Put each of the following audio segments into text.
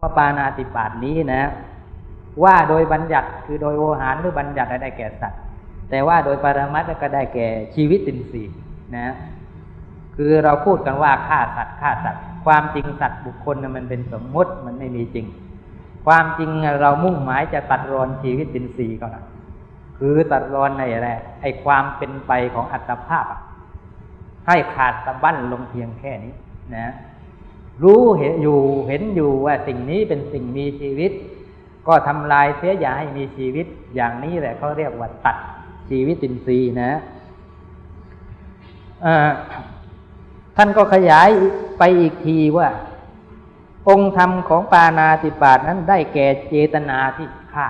ว่าปานาติบาตนี้นะ ว่าโดยบัญญัติคือโดยโอหารหรือบัญญัติได้แก่สัตว์ แต่ว่าโดยปรมัตถ์ก็ได้แก่ชีวิตตินทรีนะคือเราพูดกันว่าฆ่าสัตว์ฆ่าสัตว์ ความจริงสัตว์บุคคลนะมันเป็นสมมติมันไม่มีจริง ความจริงเรามุ่งหมายจะตัดรอนชีวิตตินทรีก่อนคือตัดรอนในอะไรไอความเป็นไปของอัตภาพให้ขาดสะบั้นลงเพียงแค่นี้นะ รู้เห็นอยู่เห็นอยู่ว่าสิ่งนี้เป็นสิ่งมีชีวิต ก็ทำลายเสียอย่าให้มีชีวิตอย่างนี้แหละเขาเรียกว่าตัดชีวิตตินทรีย์นะท่านก็ขยายไปอีกทีว่า องค์ธรรมของปานาติบาตนั้นได้แก่เจตนาที่ฆ่า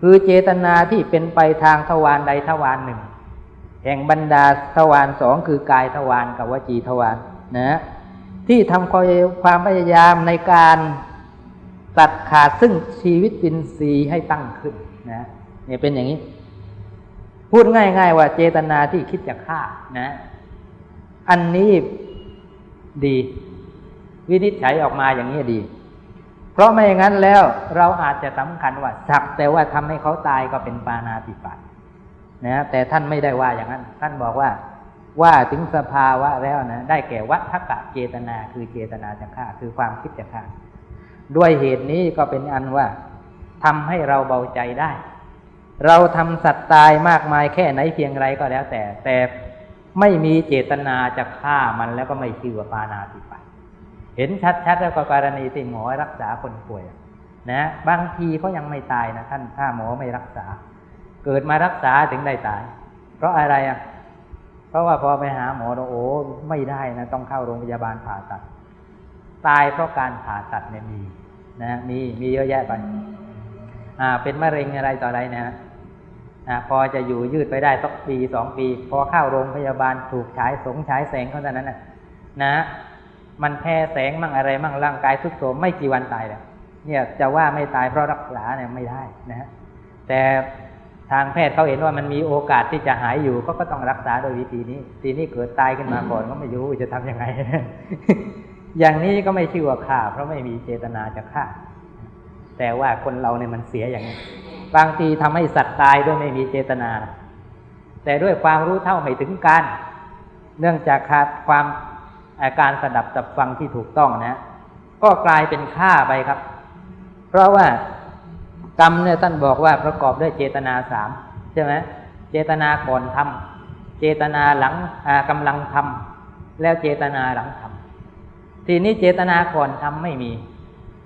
คือเจตนาที่เป็นไปทางทวารใดทวารหนึ่ง แห่งบรรดาทวารสองคือกายทวารกับวจีทวารนะ ที่ทำความพยายามในการตัดขาดซึ่งชีวิตอินทรีให้ตั้งขึ้นนะเนี่ยเป็นอย่างนี้ พูดง่าย ๆ ว่าเจตนาที่คิดจะฆ่านะ อันนี้ดี วินิจฉัยออกมาอย่างนี้ดี เพราะไม่อย่างนั้นแล้วเราอาจจะสำคัญว่าสักแต่ว่าทำให้เขาตายก็เป็นปานาติปาตนะแต่ท่านไม่ได้ว่าอย่างนั้น ท่านบอกว่า ว่าถึงสภาวะแล้วนะ ได้แก่วัฏกะเจตนาคือเจตนาจะฆ่าคือความคิดจะฆ่าด้วยเหตุนี้ก็เป็นอันว่าทำให้เราเบาใจได้ เราทำสัตว์ตายมากมายแค่ไหนเพียงไรก็แล้วแต่ แต่ไม่มีเจตนาจะฆ่ามันแล้วก็ไม่ชื่อว่าปานาติปาเห็นชัดๆแล้วก็กรณีที่หมอรักษาคนป่วยนะบางทีเขายังไม่ตายนะท่านถ้าหมอไม่รักษา เกิดมารักษาถึงได้ตาย เพราะอะไรอะ เพราะว่าพอไปหาหมอโอ้ไม่ได้นะต้องเข้าโรงพยาบาลผ่าตัด ตายเพราะการผ่าตัดเนี่ยมีนะมีมีเยอะแยะไปอ่าเป็นมะเร็งอะไรต่ออะไรนะอ่าพอจะอยู่ยืดไปได้สักปีสองปี พอเข้าโรงพยาบาลถูกฉายสงฉายแสงเท่านั้นนะนะ มันแพ้แสงมั่งอะไรมั่งร่างกายทุกโทรมไม่กี่วันตายแล้วเนี่ยจะว่าไม่ตายเพราะรักษาเนี่ยไม่ได้นะฮะแต่ ทางแพทย์เขาเห็นว่ามันมีโอกาสที่จะหายอยู่ก็ก็ต้องรักษาโดยวิธีนี้ทีนี้เกิดตายขึ้นมาก่อนก็ไม่รู้จะทํำยังไง อย่างนี้ก็ไม่ชื่อว่าฆ่า เพราะไม่มีเจตนาจะฆ่า แต่ว่าคนเราเนี่ยมันเสียอย่างนี้บางทีทำให้สัตว์ตายด้วยไม่มีเจตนา แต่ด้วยความรู้เท่าไม่ถึงการ เนื่องจากขาดความอาการสดับจับฟังที่ถูกต้องนะ ก็กลายเป็นฆ่าไปครับ เพราะว่า กรรมเนี่ยท่านบอกว่าประกอบด้วยเจตนาสามใช่ไหมเจตนาก่อนทำเจตนาหลังกำลังทำแล้วเจตนาหลังทำทีนี้เจตนาก่อนทำไม่มี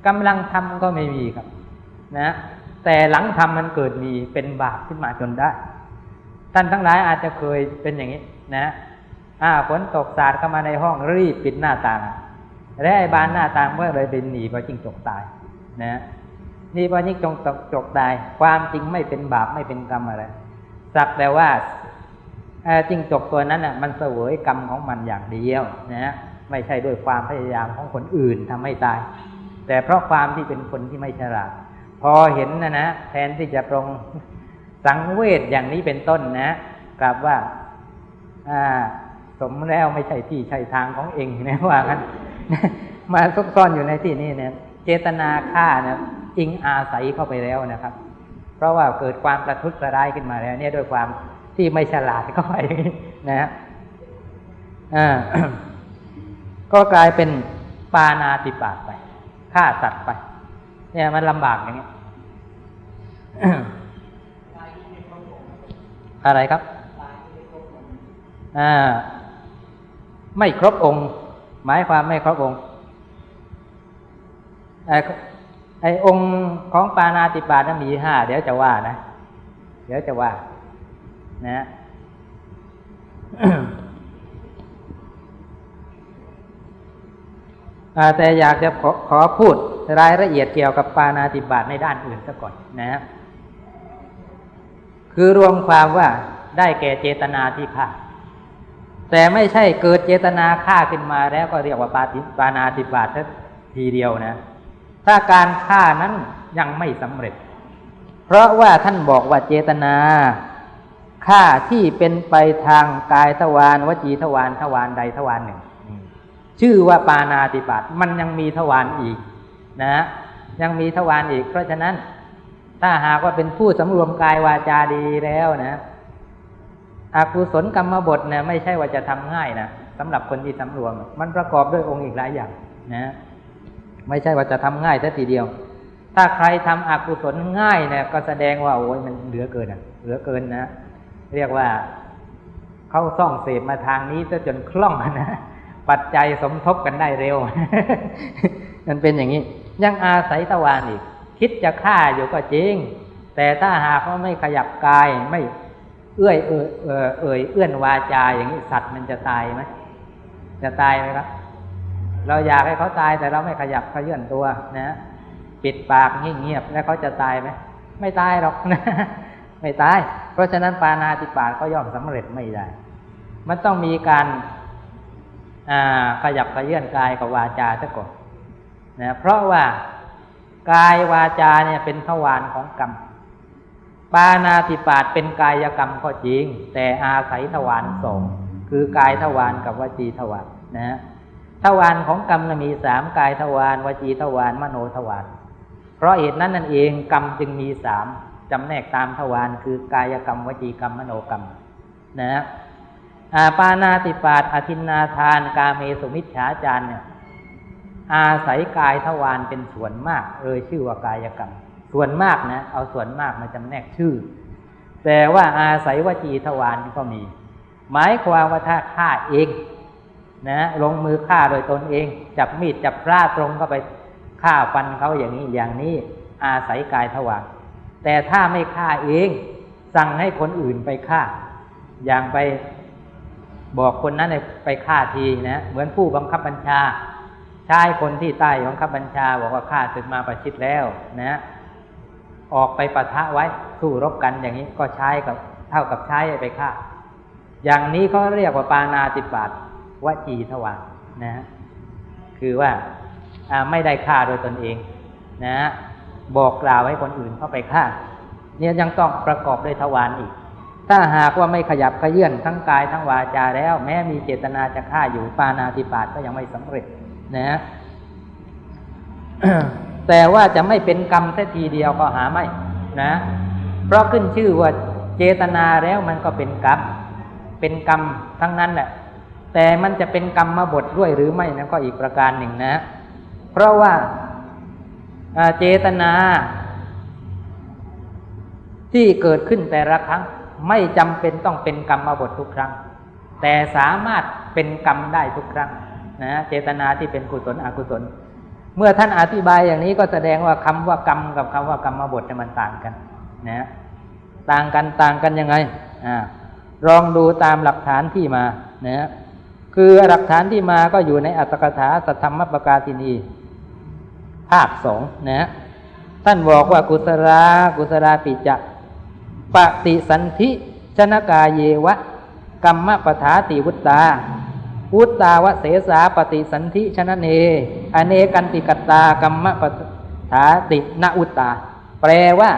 กำลังทำก็ไม่มีครับ นะ แต่หลังทำมันเกิดมีเป็นบาปขึ้นมาจนได้ ท่านทั้งหลายอาจจะเคยเป็นอย่างนี้ นะอ่าฝนตกสาดเข้ามาในห้องรีบปิดหน้าต่างและไอ้บานหน้าต่างเมื่อเลยเป็นหนีเพราะจิ้งจกตาย นะ นี่พราะจิ้จกตกจกตาย ความจริงไม่เป็นบาปไม่เป็นกรรมอะไร สักแต่ว่าจริงจกตัวนั้นอะมันเสวยกรรมของมันอย่างเดียวนะไม่ใช่ด้วยความพยายามของคนอื่นทำให้ตาย แต่เพราะความที่เป็นคนที่ไม่ฉลาด พอเห็นนะนะแทนที่จะปรงสังเวชอย่างนี้เป็นต้นนะกลับว่าอ่าสมแล้วไม่ใช่ที่ใช่ทางของเองนะว่ากันมาซุกซ่อนอยู่ในที่นี้เนี่ย เจตนาฆ่านะ อิงอาศัยเข้าไปแล้วนะครับ เพราะว่าเกิดความประทุษร้ายขึ้นมาแล้ว เนี่ยด้วยความที่ไม่ฉลาดเข้าไปนะฮะก็กลายเป็นปานาติปาตไปฆ่าสัตว์ไป เนี่ยมันลำบากอย่างนี้อะไรครับอ่าไม่ครบองค์ หมายความไม่ครบองค์ อ้ไอ้องค์ของปานาติปานั้นมีห้าเดี๋ยวจะว่านะ เดี๋ยวจะว่า นะแต่อยากจะขอขอพูดรายละเอียดเกี่ยวกับปานาติบาตในด้านอื่นซะก่อนนะคือรวมความว่าได้แก่เจตนาที่ฆ่า แต่ไม่ใช่เกิดเจตนาฆ่าขึ้นมาแล้วก็เรียกว่าปาติปานาติบาตทีเดียวนะ ถ้าการฆ่านั้นยังไม่สำเร็จ เพราะว่าท่านบอกว่าเจตนาฆ่าที่เป็นไปทางกายทวารวจีทวารทวารใดทวารหนึ่ง ชื่อว่าปานาติบาตมันยังมีทวารอีกนะ ยังมีทวารอีก เพราะฉะนั้น ถ้าหากว่าเป็นผู้สำรวมกายวาจาดีแล้วนะอากุศลกรรมบทเนี่ยไม่ใช่ว่าจะทำง่ายนะสำหรับคนที่สำรวม มันประกอบด้วยองค์อีกหลายอย่างนะ ไม่ใช่ว่าจะทำง่ายแค่ทีเดียว ถ้าใครทำอกุศลง่ายเนี่ยก็แสดงว่าโอ้ยมันเหลือเกินอะ เหลือเกินนะ เรียกว่าเขาซ่องเสพมาทางนี้ซะจนคล่องนะปัจจัยสมทบกันได้เร็ว มันเป็นอย่างนี้ ยังอาศัยตะวันอีก คิดจะฆ่าอยู่ก็จริง แต่ถ้าหากว่าไม่ขยับกายไม่เอื้อยเอ่ยเอ่ยเอ่ยเอื้อนวาจาอย่างนี้สัตว์มันจะตายไหมจะตายไหมครับ เราอยากให้เขาตายแต่เราไม่ขยับขยื่นตัวนะปิดปากเงียบๆแล้วเขาจะตายไหมไม่ตายหรอกนะไม่ตาย เพราะฉะนั้นปานาติปาตก็ย่อมสำเร็จไม่ได้ มันต้องมีการขยับขยื่นกายกับวาจาซะก่อนนะเพราะว่ากายวาจาเนี่ยเป็นทวารของกรรม ปานาติปาตเป็นกายกรรมก็จริง แต่อาศัยทวารสองคือกายทวารกับวจีทวารนะ ทวารของกรรมมีสามกายทวารวจีทวารมโนทวารเพราะเหตุนั้นนั่นเองกรรมจึงมีสามจำแนกตามทวารคือกายกรรมวจีกรรมมโนกรรมนะอาปานาติปาตอธินนาทาน กาเมสุมิชฌาจารเนี่ยอาศัยกายทวารเป็นส่วนมากเอยชื่อว่ากายกรรม ส่วนมากนะ เอาส่วนมากมาจำแนกชื่อ แต่ว่าอาศัยวจีทวารก็มี หมายความว่าถ้าฆ่าเอง นะลงมือฆ่าโดยตนเอง จับมีดจับพระตรงเข้าไปฆ่าฟันเขาอย่างนี้อย่างนี้อาศัยกายทวาแต่ถ้าไม่ฆ่าเอง สั่งให้คนอื่นไปฆ่า อย่างไปบอกคนนั้นไปฆ่าทีนะเหมือนผู้บังคับบัญชาใช้คนที่ใต้บังคับบัญชาบอกว่าฆ่าศึกมาประชิดแล้วนะ ออกไปปะทะไว้สู้รบกันอย่างนี้ก็ใช้กับเท่ากับใช้ไปฆ่า อย่างนี้เขาเรียกว่าปานาติบาต วจีทวารนะ คือว่าไม่ได้ฆ่าโดยตนเอง นะ บอกกล่าวให้คนอื่นเข้าไปฆ่า เนี่ยยังต้องประกอบด้วยทวารอีก ถ้าหากว่าไม่ขยับขยื่นทั้งกายทั้งวาจาแล้ว แม้มีเจตนาจะฆ่าอยู่ปานาติปาตก็ยังไม่สำเร็จ นะแต่ว่าจะไม่เป็นกรรมแค่ทีเดียวก็หาไม่นะ เพราะขึ้นชื่อว่าเจตนาแล้วมันก็เป็นกรรม เป็นกรรมทั้งนั้นแหละ แต่มันจะเป็นกรรมมาบทด้วยหรือไม่นั้นก็อีกประการหนึ่งนะ เพราะว่าเจตนา ที่เกิดขึ้นแต่ละครั้งไม่จำเป็นต้องเป็นกรรมบททุกครั้ง แต่สามารถเป็นกรรมได้ทุกครั้งนะเจตนาที่เป็นกุศลอกุศล เมื่อท่านอธิบายอย่างนี้ก็แสดงว่าคำว่ากรรมกับคำว่ากรรมบทมันต่างกันนะต่างกันต่างกันยังไงอ่าลองดูตามหลักฐานที่มานะ คือหลักฐานที่มาก็อยู่ในอัตถกถาสัทธรรมปกาตินีภาคสองนะท่านบอกว่ากุศลากุศลาปิจะปฏิสันธิชนกาเยวะกรรมปถาติวุตตาวุตตาวเสสาปฏิสันธิชนะเน อเนกันติกตากรรมปถาตินอุตตา แปลว่า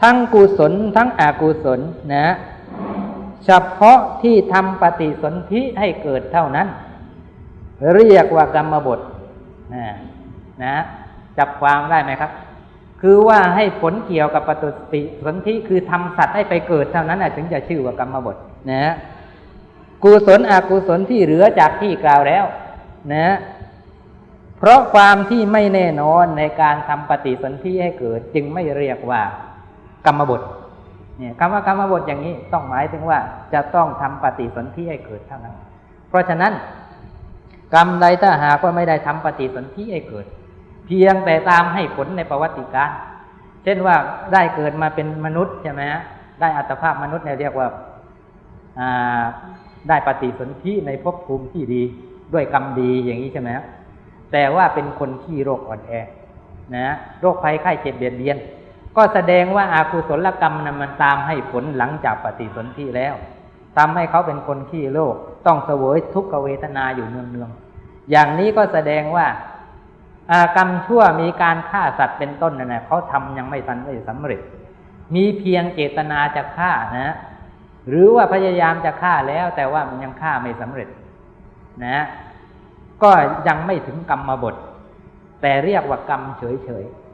ทั้งกุศลทั้งอกุศลนะ เฉพาะที่ทำปฏิสนธิให้เกิดเท่านั้น เรียกว่ากรรมบทนะนะจับความได้ไหมครับ คือว่าให้ผลเกี่ยวกับปฏิสิสนธิคือทำสัตว์ให้ไปเกิดเท่านั้นถึงจะชื่อว่ากรรมบทนะกุศลอกุศลที่เหลือจากที่กล่าวแล้วนะเพราะความที่ไม่แน่นอนในการทำปฏิสนธิให้เกิด จึงไม่เรียกว่ากรรมบท เนี่ยคำว่ากรรมบทอย่างนี้ต้องหมายถึงว่าจะต้องทำปฏิสนธิให้เกิดเท่านั้น เพราะฉะนั้น กรรมใดถ้าหากว่าไม่ได้ทำปฏิสนธิให้เกิด เพียงแต่ตามให้ผลในประวัติการ เช่นว่าได้เกิดมาเป็นมนุษย์ใช่ไหมฮะได้อัตภาพมนุษย์เนี่ยเรียกว่าได้ปฏิสนธิในภพภูมิที่ดีด้วยกรรมดีอย่างนี้ใช่ไหมแต่ว่าเป็นคนที่โรคอ่อนแอนะโรคภัยไข้เจ็บเบียดเบียน ก็แสดงว่าอาคุศลกรรมนั้นมันตามให้ผลหลังจากปฏิสนธิแล้วทำให้เขาเป็นคนขี้โรคต้องเสวยทุกขเวทนาอยู่เนืองๆอย่างนี้ก็แสดงว่า อากรรมชั่วมีการฆ่าสัตว์เป็นต้นนั่นะเขาทำยังไม่ทันได้สำเร็จ มีเพียงเจตนาจะฆ่านะ หรือว่าพยายามจะฆ่าแล้วแต่ว่ามันยังฆ่าไม่สำเร็จ นะ ก็ยังไม่ถึงกรรมบท แต่เรียกว่ากรรมเฉยๆ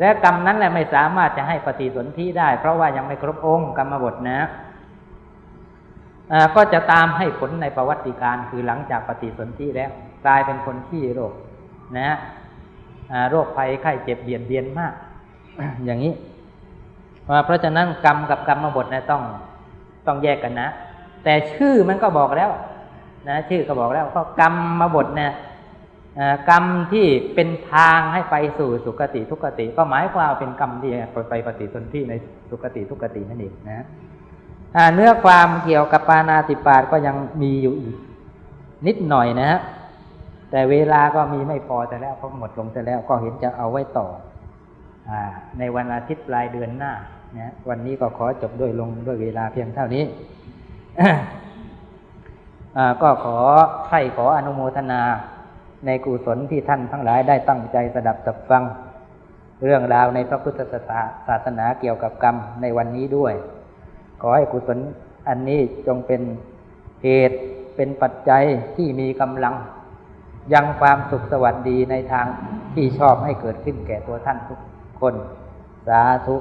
และกรรมนั้นแหละไม่สามารถจะให้ปฏิสนธิได้ เพราะว่ายังไม่ครบองค์กรรมบทนะก็จะตามให้ผลในประวัติการคือหลังจากปฏิสนธิแล้วกลายเป็นคนที่โรคนะโรคภัยไข้เจ็บเบียดเบียนมาก อย่างนี้เพราะฉะนั้นกรรมกับกรรมบทนะต้องต้องแยกกันนะ แต่ชื่อมันก็บอกแล้ว นะ ชื่อก็บอกแล้วก็กรรมบทเนี่ย กรรมที่เป็นทางให้ไปสู่สุคติทุกติ ก็หมายความเป็นกรรมที่ไปปฏิสนธิในสุคติทุกตินั่นเองนะเนื้อความเกี่ยวกับปานาติปาตก็ยังมีอยู่อีก นิดหน่อยนะฮะแต่เวลาก็มีไม่พอแต่แล้วเพราะหมดลงแต่แล้วก็เห็นจะเอาไว้ต่ออในวันอาทิตย์ปลายเดือนหน้านะวันนี้ก็ขอจบด้วยลงด้วยเวลาเพียงเท่านี้ก็ขอใครขออนุโมทนา ในกุศลที่ท่านทั้งหลายได้ตั้งใจสดับสับฟัง เรื่องราวในพระพุทธศาสนาเกี่ยวกับกรรมในวันนี้ด้วย ขอให้กุศลอันนี้จงเป็นเหตุเป็นปัจจัยที่มีกำลัง ยังความสุขสวัสดีในทางที่ชอบให้เกิดขึ้นแก่ตัวท่านทุกคน สาธุ